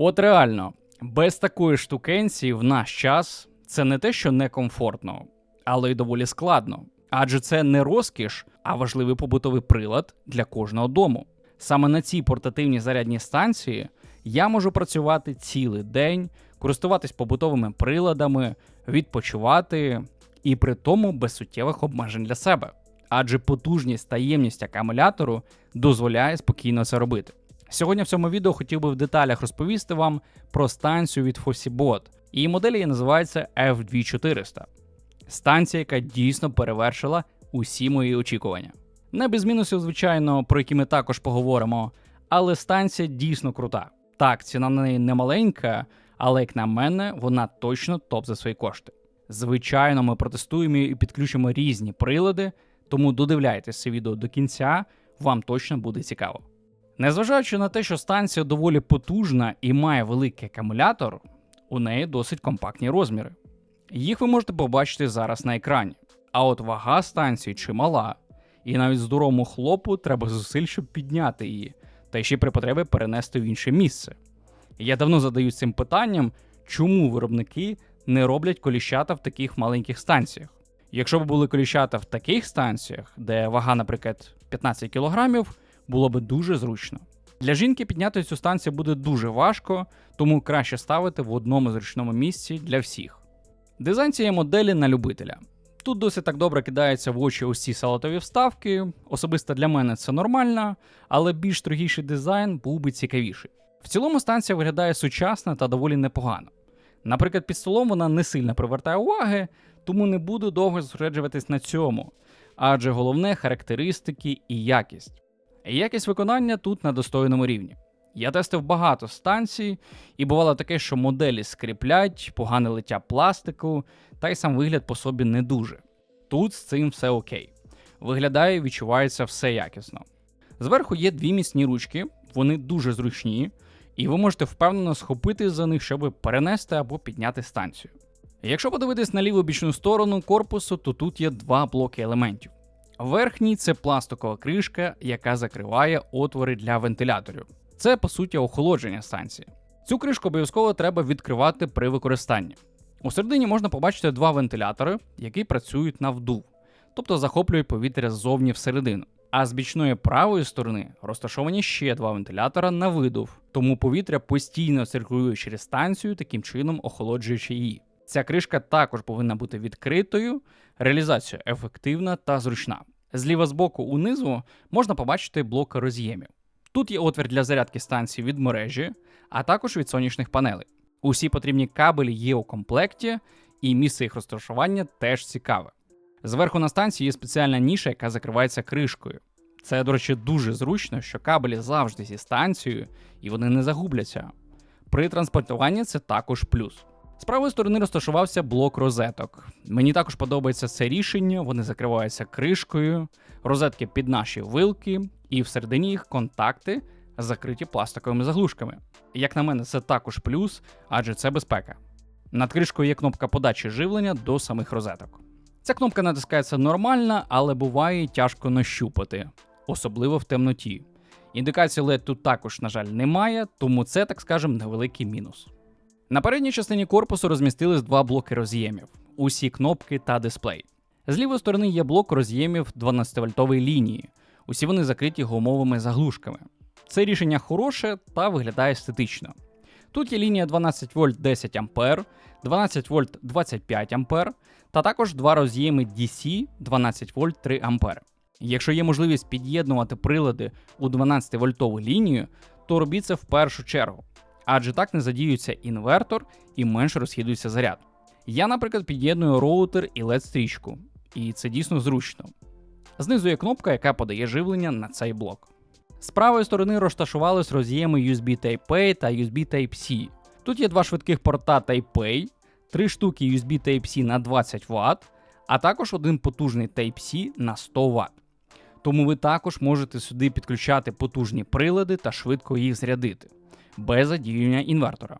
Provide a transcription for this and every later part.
От реально, без такої штукенції в наш час це не те, що некомфортно, але й доволі складно. Адже це не розкіш, а важливий побутовий прилад для кожного дому. Саме на цій портативній зарядній станції я можу працювати цілий день, користуватись побутовими приладами, відпочивати і при тому без суттєвих обмежень для себе. Адже потужність та ємність акумулятору дозволяє спокійно це робити. Сьогодні в цьому відео хотів би в деталях розповісти вам про станцію від Fossibot. Її модель її називається F2400. Станція, яка дійсно перевершила усі мої очікування. Не без мінусів, звичайно, про які ми також поговоримо, але станція дійсно крута. Так, ціна на неї не маленька, але як на мене, вона точно топ за свої кошти. Звичайно, ми протестуємо і підключимо різні прилади, тому додивляйтесь це відео до кінця, вам точно буде цікаво. Незважаючи на те, що станція доволі потужна і має великий акумулятор, у неї досить компактні розміри. Їх ви можете побачити зараз на екрані. А от вага станції чимала, і навіть здоровому хлопу треба зусиль, щоб підняти її, та ще при потребі перенести в інше місце. Я давно задаюсь цим питанням, чому виробники не роблять коліщата в таких маленьких станціях. Якщо б були коліщата в таких станціях, де вага, наприклад, 15 кг, було б дуже зручно. Для жінки підняти цю станцію буде дуже важко, тому краще ставити в одному зручному місці для всіх. Дизайн цієї моделі на любителя. Тут досить так добре кидається в очі ось ці салатові вставки. Особисто для мене це нормально, але більш строгіший дизайн був би цікавіший. В цілому станція виглядає сучасно та доволі непогано. Наприклад, під столом вона не сильно привертає уваги, тому не буду довго зосереджуватись на цьому, адже головне характеристики і якість. Якість виконання тут на достойному рівні. Я тестив багато станцій, і бувало таке, що моделі скріплять, погане лиття пластику, та й сам вигляд по собі не дуже. Тут з цим все окей. Виглядає і відчувається все якісно. Зверху є дві міцні ручки, вони дуже зручні, і ви можете впевнено схопити за них, щоб перенести або підняти станцію. Якщо подивитись на ліву бічну сторону корпусу, то тут є два блоки елементів. Верхній це пластикова кришка, яка закриває отвори для вентиляторів. Це по суті охолодження станції. Цю кришку обов'язково треба відкривати при використанні. У середині можна побачити два вентилятори, які працюють на вдув, тобто захоплюють повітря ззовні всередину. А з бічної правої сторони розташовані ще два вентилятора на видув, тому повітря постійно циркулює через станцію, таким чином охолоджуючи її. Ця кришка також повинна бути відкритою, реалізація ефективна та зручна. Зліва з боку унизу можна побачити блок роз'ємів. Тут є отвір для зарядки станції від мережі, а також від сонячних панелей. Усі потрібні кабелі є у комплекті, і місце їх розташування теж цікаве. Зверху на станції є спеціальна ніша, яка закривається кришкою. Це, до речі, дуже зручно, що кабелі завжди зі станцією і вони не загубляться. При транспортуванні це також плюс. З правої сторони розташувався блок розеток. Мені також подобається це рішення, вони закриваються кришкою, розетки під наші вилки, і всередині їх контакти закриті пластиковими заглушками. Як на мене, це також плюс, адже це безпека. Над кришкою є кнопка подачі живлення до самих розеток. Ця кнопка натискається нормально, але буває тяжко нащупати, особливо в темноті. Індикації LED тут також, на жаль, немає, тому це, так скажемо, невеликий мінус. На передній частині корпусу розмістились два блоки роз'ємів, усі кнопки та дисплей. З лівої сторони є блок роз'ємів 12-вольтової лінії. Усі вони закриті гумовими заглушками. Це рішення хороше та виглядає естетично. Тут є лінія 12 вольт 10 А, 12 вольт 25 А, та також два роз'єми DC 12 вольт 3 А. Якщо є можливість під'єднувати прилади у 12 вольтову лінію, то робіть це в першу чергу, адже так не задіюється інвертор і менше розхідується заряд. Я, наприклад, під'єдную роутер і led стрічку, і це дійсно зручно. Знизу є кнопка, яка подає живлення на цей блок. З правої сторони розташувались роз'єми USB Type-A та USB Type-C. Тут є два швидких порта Type-A, три штуки USB Type-C на 20 Вт, а також один потужний Type-C на 100 Вт. Тому ви також можете сюди підключати потужні прилади та швидко їх зрядити, без задіювання інвертора.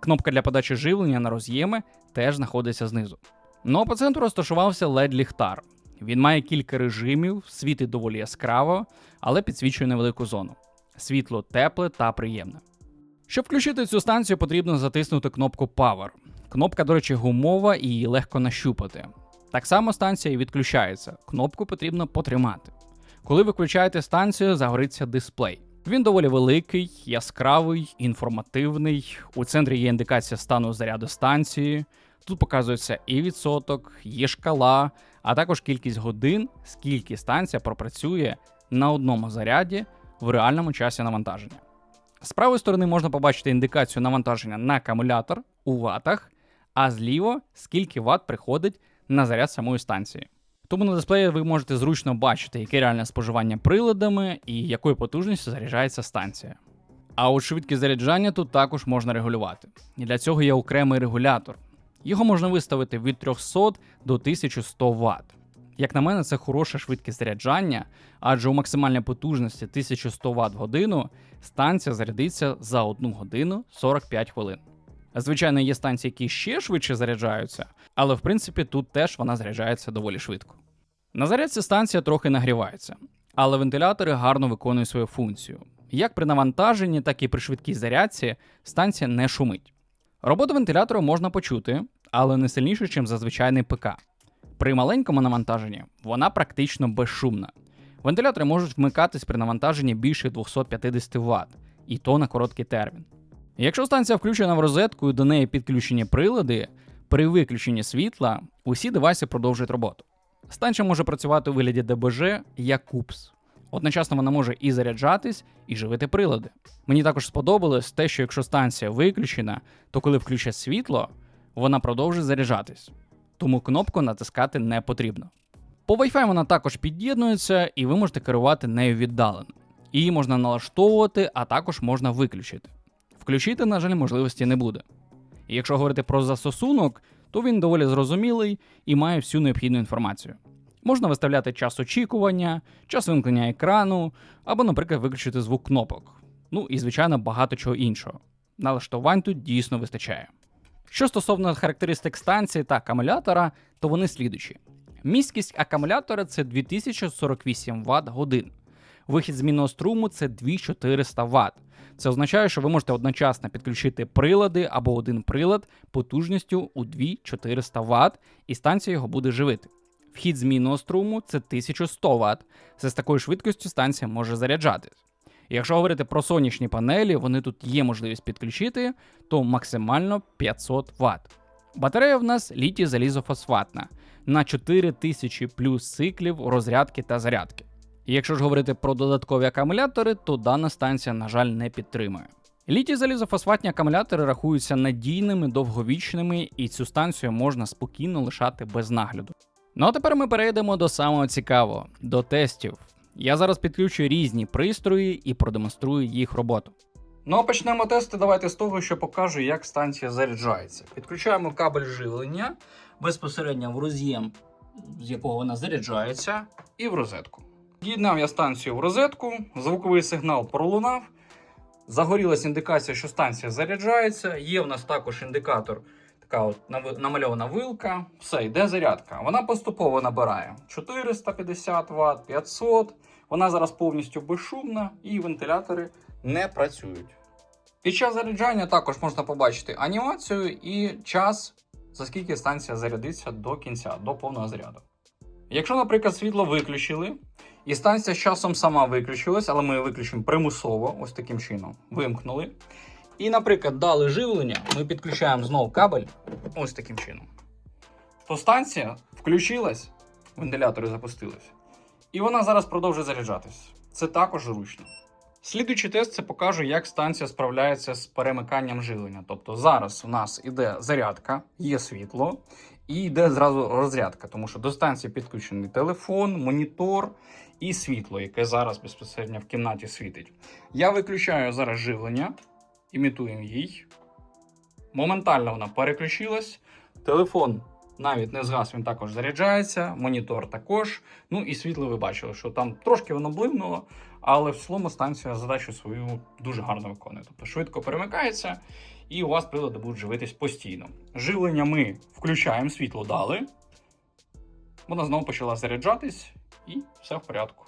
Кнопка для подачі живлення на роз'єми теж знаходиться знизу. Ну а по центру розташувався LED-ліхтар. Він має кілька режимів, світить доволі яскраво, але підсвічує невелику зону. Світло тепле та приємне. Щоб включити цю станцію, потрібно затиснути кнопку Power. Кнопка, до речі, гумова і її легко нащупати. Так само станція і відключається. Кнопку потрібно потримати. Коли ви включаєте станцію, загориться дисплей. Він доволі великий, яскравий, інформативний. У центрі є індикація стану заряду станції. Тут показується і відсоток, є шкала, а також кількість годин, скільки станція пропрацює на одному заряді в реальному часі навантаження. З правої сторони можна побачити індикацію навантаження на акумулятор у ватах, а зліво скільки ват приходить на заряд самої станції. Тому на дисплеї ви можете зручно бачити, яке реальне споживання приладами і якою потужністю заряджається станція. А от швидкість заряджання тут також можна регулювати. І для цього є окремий регулятор. Його можна виставити від 300 до 1100 Вт. Як на мене, це хороша швидкість заряджання, адже у максимальній потужності 1100 Вт в годину станція зарядиться за 1 годину 45 хвилин. Звичайно, є станції, які ще швидше заряджаються, але в принципі тут теж вона заряджається доволі швидко. На зарядці станція трохи нагрівається, але вентилятори гарно виконують свою функцію. Як при навантаженні, так і при швидкій зарядці станція не шумить. Роботу вентилятора можна почути, але не сильніше, ніж зазвичайний ПК. При маленькому навантаженні вона практично безшумна. Вентилятори можуть вмикатись при навантаженні більше 250 Вт, і то на короткий термін. Якщо станція включена в розетку і до неї підключені прилади, при виключенні світла усі девайси продовжують роботу. Станція може працювати у вигляді ДБЖ як купс. Одночасно вона може і заряджатись, і живити прилади. Мені також сподобалось те, що якщо станція виключена, то коли включать світло, вона продовжує заряджатись. Тому кнопку натискати не потрібно. По Wi-Fi вона також під'єднується, і ви можете керувати нею віддалено. Її можна налаштовувати, а також можна виключити. Включити, на жаль, можливості не буде. І якщо говорити про застосунок, то він доволі зрозумілий і має всю необхідну інформацію. Можна виставляти час очікування, час вимкнення екрану, або, наприклад, виключити звук кнопок. Ну і, звичайно, багато чого іншого. Налаштувань тут дійсно вистачає. Що стосовно характеристик станції та акумулятора, то вони слідучі. Місткість акумулятора це 2048 Вт годин. Вихід змінного струму це 2400 Вт. Це означає, що ви можете одночасно підключити прилади або один прилад потужністю у 2400 Вт, і станція його буде живити. Вхід змінного струму це 1100 Вт. Це з такою швидкістю станція може заряджатись. Якщо говорити про сонячні панелі, вони тут є можливість підключити, то максимально 500 Вт. Батарея в нас літій залізофосфатна на 4000 плюс циклів розрядки та зарядки. І якщо ж говорити про додаткові акумулятори, то дана станція, на жаль, не підтримує. Літій залізофосфатні акумулятори рахуються надійними, довговічними, і цю станцію можна спокійно лишати без нагляду. Ну а тепер ми перейдемо до самого цікавого до тестів. Я зараз підключу різні пристрої і продемонструю їх роботу. Ну а почнемо тести. Давайте з того, що покажу, як станція заряджається. Підключаємо кабель живлення безпосередньо в роз'єм, з якого вона заряджається, і в розетку. Д'єднав я станцію в розетку, звуковий сигнал пролунав. Загорілася індикація, що станція заряджається. Є в нас також індикатор, така от намальована вилка. Все, йде зарядка. Вона поступово набирає 450 Вт, 500. Вона зараз повністю безшумна і вентилятори не працюють. Під час заряджання також можна побачити анімацію і час, за скільки станція зарядиться до кінця, до повного заряду. Якщо, наприклад, світло виключили, і станція з часом сама виключилась, але ми її виключимо примусово, ось таким чином. Вимкнули. І, наприклад, дали живлення, ми підключаємо знову кабель, ось таким чином. То станція включилась, вентилятори запустились, і вона зараз продовжує заряджатись. Це також зручно. Слідуючий тест це покаже, як станція справляється з перемиканням живлення. Тобто зараз у нас іде зарядка, є світло, і йде зразу розрядка, тому що до станції підключений телефон, монітор і світло, яке зараз безпосередньо в кімнаті світить. Я виключаю зараз живлення, імітуємо їй. Моментально вона переключилась. Телефон навіть не згас, він також заряджається, монітор також. Ну і світло ви бачили, що там трошки воно блимнуло, але в цілому станція задачу свою дуже гарно виконує. Тобто швидко перемикається, і у вас прилади будуть живитись постійно. Живлення ми включаємо, світло дали. Вона знову почала заряджатись, і все в порядку.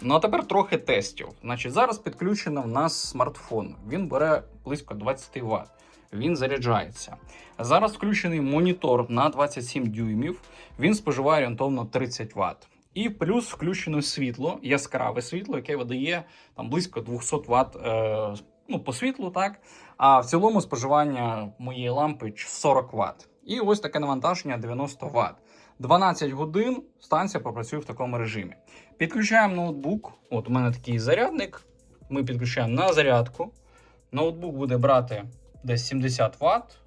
Ну а тепер трохи тестів. Значить, зараз підключено в нас смартфон. Він бере близько 20 Вт. Він заряджається. Зараз включений монітор на 27 дюймів. Він споживає орієнтовно 30 Вт. І плюс включено світло, яскраве світло, яке видає там близько 200 Вт е, ну, по світлу, так. А в цілому споживання моєї лампи 40 Вт. І ось таке навантаження 90 Вт. 12 годин станція попрацює в такому режимі. Підключаємо ноутбук. От у мене такий зарядник. Ми підключаємо на зарядку. Ноутбук буде брати десь 70 Вт.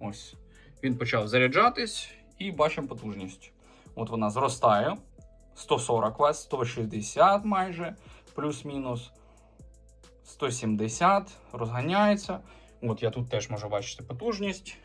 Ось. Він почав заряджатись і бачимо потужність. От вона зростає. 140 Вт, 160 майже, плюс-мінус. 170, розганяється. От я тут теж можу бачити потужність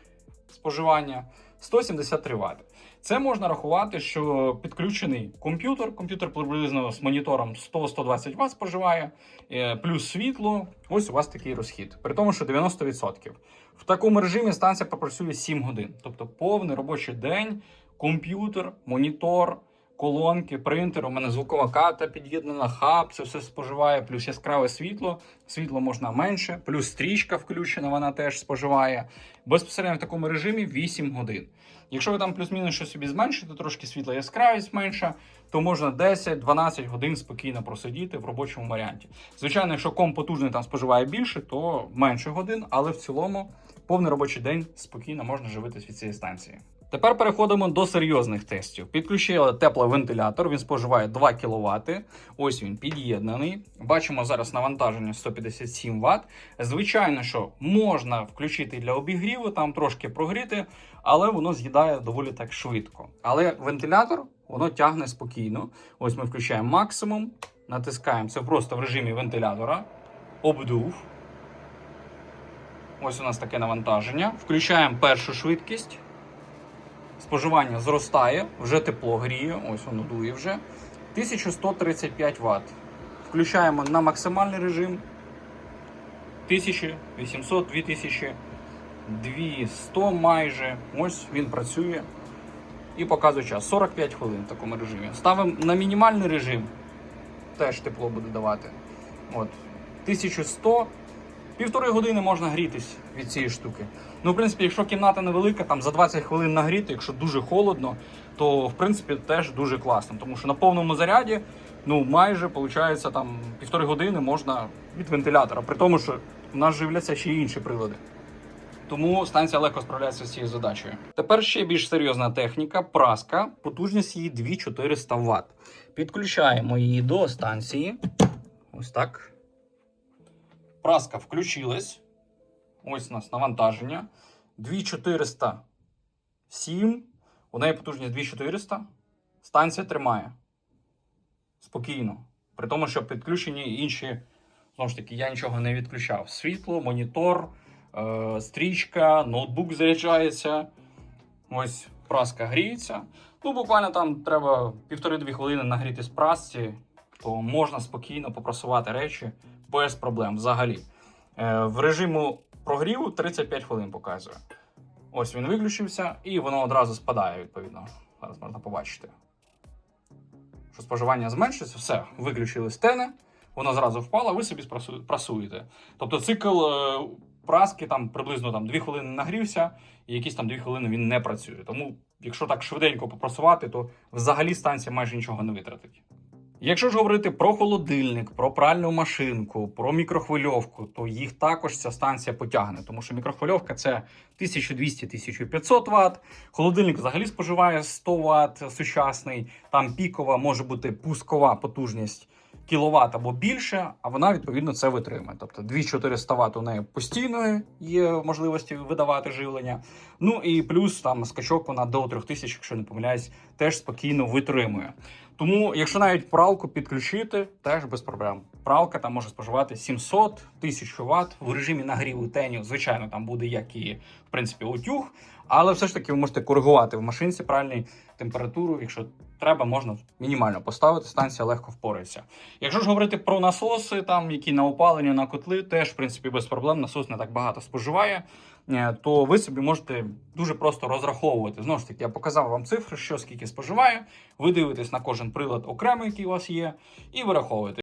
споживання. 173 Вт. Це можна рахувати, що підключений комп'ютер. Комп'ютер приблизно з монітором 100-120 Вт споживає, е, плюс світло. Ось у вас такий розхід. При тому, що 90%. В такому режимі станція попрацює 7 годин. Тобто повний робочий день, комп'ютер, монітор, колонки, принтер. У мене звукова карта під'єднана, хаб, це все споживає, плюс яскраве світло. Світло можна менше, плюс стрічка включена, вона теж споживає. Безпосередньо в такому режимі 8 годин. Якщо ви там плюс-мінус щось собі зменшите, трошки світла яскравість менша, то можна 10-12 годин спокійно просидіти в робочому варіанті. Звичайно, якщо комп потужний там споживає більше, то менше годин, але в цілому повний робочий день спокійно можна живитись від цієї станції. Тепер переходимо до серйозних тестів. Підключили тепловентилятор, він споживає 2 кВт. Ось він під'єднаний. Бачимо зараз навантаження 157 Вт. Звичайно, що можна включити для обігріву, там трошки прогріти, але воно з'їдає доволі так швидко. Але вентилятор воно тягне спокійно. Ось ми включаємо максимум, натискаємо це просто в режимі вентилятора, обдув. Ось у нас таке навантаження. Включаємо першу швидкість. Споживання зростає, вже тепло гріє, ось воно дує вже. 1135 Вт. Включаємо на максимальний режим. 1800, 2000, 200 майже. Ось він працює і показує час. 45 хвилин в такому режимі. Ставимо на мінімальний режим, теж тепло буде давати. От. 1100. Півтори години можна грітись від цієї штуки. Ну, в принципі, якщо кімната невелика, там за 20 хвилин нагріти, якщо дуже холодно, то в принципі теж дуже класно. Тому що на повному заряді, ну майже виходить, там півтори години можна від вентилятора, при тому, що в нас живляться ще й інші прилади. Тому станція легко справляється з цією задачею. Тепер ще більш серйозна техніка праска, потужність її 2400 Вт. Підключаємо її до станції. Ось так. Праска включилась. Ось у нас навантаження. 2407. У неї потужність 2400. Станція тримає. Спокійно. При тому, що підключені інші. Знову ж таки, я нічого не відключав. Світло, монітор, е- стрічка, ноутбук заряджається. Ось праска гріється. Ну, буквально там треба півтори-дві хвилини нагріти з прасці, то можна спокійно попрасувати речі без проблем взагалі. Е, в режиму прогріву 35 хвилин показує. Ось він виключився, і воно одразу спадає, відповідно. Зараз можна побачити. Що споживання зменшується, все, виключили стени, воно зразу впало, ви собі прасуєте. Тобто цикл е, праски там приблизно там, 2 хвилини нагрівся, і якісь там 2 хвилини він не працює. Тому, якщо так швиденько попрасувати, то взагалі станція майже нічого не витратить. Якщо ж говорити про холодильник, про пральну машинку, про мікрохвильовку, то їх також ця станція потягне, тому що мікрохвильовка це 1200-1500 Вт. Холодильник взагалі споживає 100 Вт сучасний. Там пікова може бути пускова потужність кіловат або більше, а вона відповідно це витримує. Тобто 2400 Вт у неї постійно є можливості видавати живлення. Ну і плюс там скачок вона до 3000, якщо не помиляюсь, теж спокійно витримує. Тому, якщо навіть пралку підключити, теж без проблем. Пралка там може споживати 700 1000 Вт в режимі нагріву теню. Звичайно, там буде як і в принципі утюг, але все ж таки ви можете коригувати в машинці правильний температуру. Якщо треба, можна мінімально поставити. Станція легко впорається. Якщо ж говорити про насоси, там які на опалення, на котли, теж в принципі без проблем. Насос не так багато споживає. Е, то ви собі можете дуже просто розраховувати. Знову ж таки, я показав вам цифри, що скільки споживає. Ви дивитесь на кожен прилад окремо, який у вас є, і вираховуєте.